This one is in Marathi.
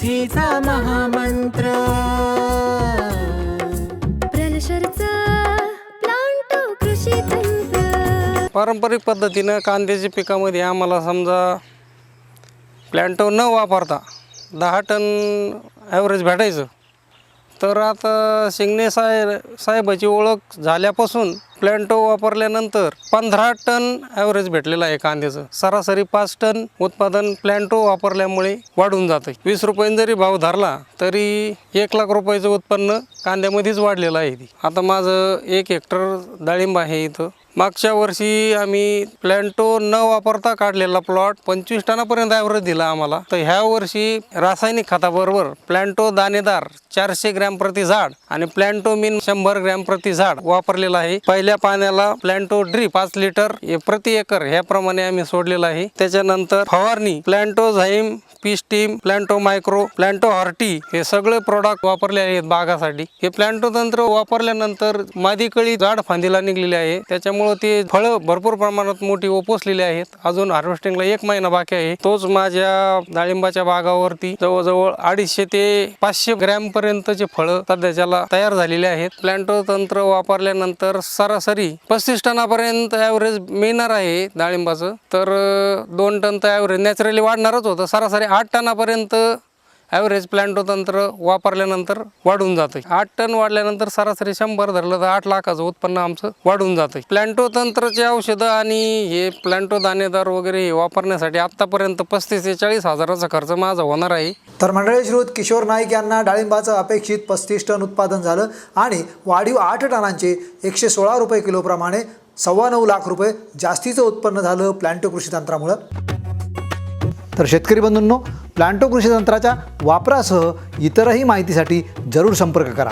समृद्धीचा महामंत्र. प्रलशरचा प्लांटो कृषी तंत्र. पारंपरिक पद्धतीनं कांद्याच्या पिकामध्ये आम्हाला समजा प्लॅन्टो न वापरता दहा टन ॲव्हरेज भेटायचं. तर आता शिंगणे साहेब साहेबाची ओळख झाल्यापासून प्लॅन्टो वापरल्यानंतर पंधरा टन ॲव्हरेज भेटलेलं आहे कांद्याचं. सरासरी पाच टन उत्पादन प्लॅन्टो वापरल्यामुळे वाढून जातं वीस रुपये जरी भाव धरला तरी एक लाख रुपयाचं उत्पन्न कांद्यामध्येच वाढलेलं आहे आता माझं एक हेक्टर डाळिंब आहे इथं. मागच्या वर्षी आम्ही प्लॅन्टो न वापरता काढलेला प्लॉट पंचवीस टनापर्यंत ॲव्हरेज दिला आम्हाला. तर ह्या वर्षी रासायनिक खताबरोबर प्लॅन्टो दाणेदार चारशे ग्रॅम प्रति झाड आणि प्लॅन्टो मिन शंभर ग्रॅम प्रति झाड वापरलेला आहे. पहिल्या पाण्याला प्लॅन्टो ड्री पाच लिटर हे प्रति एकर ह्याप्रमाणे आम्ही सोडलेलं आहे. त्याच्यानंतर फवारणी प्लॅन्टो झाईम पीस प्लॅन्टो मायक्रो प्लॅन्टो हॉर्टी हे सगळे प्रोडक्ट वापरले आहेत बागासाठी. हे प्लॅन्टो तंत्र वापरल्यानंतर मादी कळी झाड फांदीला निघलेले आहे. त्याच्यामुळे ते फळं भरपूर प्रमाणात मोठी ओपोसलेली आहेत. अजून हार्वेस्टिंगला एक महिना बाकी आहे. तोच माझ्या डाळिंबाच्या बागावरती जवळजवळ अडीचशे ते पाचशे ग्रॅम पर्यंतचे फळं सध्याच्याला तयार झालेले आहेत. प्लॅन्टो तंत्र वापरल्यानंतर सरासरी पस्तीस टनापर्यंत ॲव्हरेज मिळणार आहे डाळिंबाचं. तर दोन टन तर ॲव्हरेज नॅचरली वाढणारच होतं. सरासरी आठ टनापर्यंत ॲव्हरेज प्लॅन्टो तंत्र वापरल्यानंतर वाढून जातं आठ टन वाढल्यानंतर सरासरी शंभर धरलं तर आठ लाखाचं उत्पन्न आमचं वाढून जातं प्लॅन्टो तंत्रचे औषधं आणि हे प्लॅन्टो दाणेदार वगैरे हे वापरण्यासाठी आत्तापर्यंत पस्तीस ते चाळीस हजाराचा खर्च माझा होणार आहे. तर मंडळी श्रोत किशोर नाईक यांना डाळिंबाचं अपेक्षित पस्तीस टन उत्पादन झालं आणि वाढीव आठ टनांचे एकशे सोळा रुपये किलोप्रमाणे सव्वा नऊ लाख रुपये जास्तीचं उत्पन्न झालं प्लॅन्टो कृषी तंत्रामुळं. तर शेतकरी बंधूंनो प्लांटो कृषी तंत्राच्या वापरासह इतरही माहितीसाठी जरूर संपर्क करा.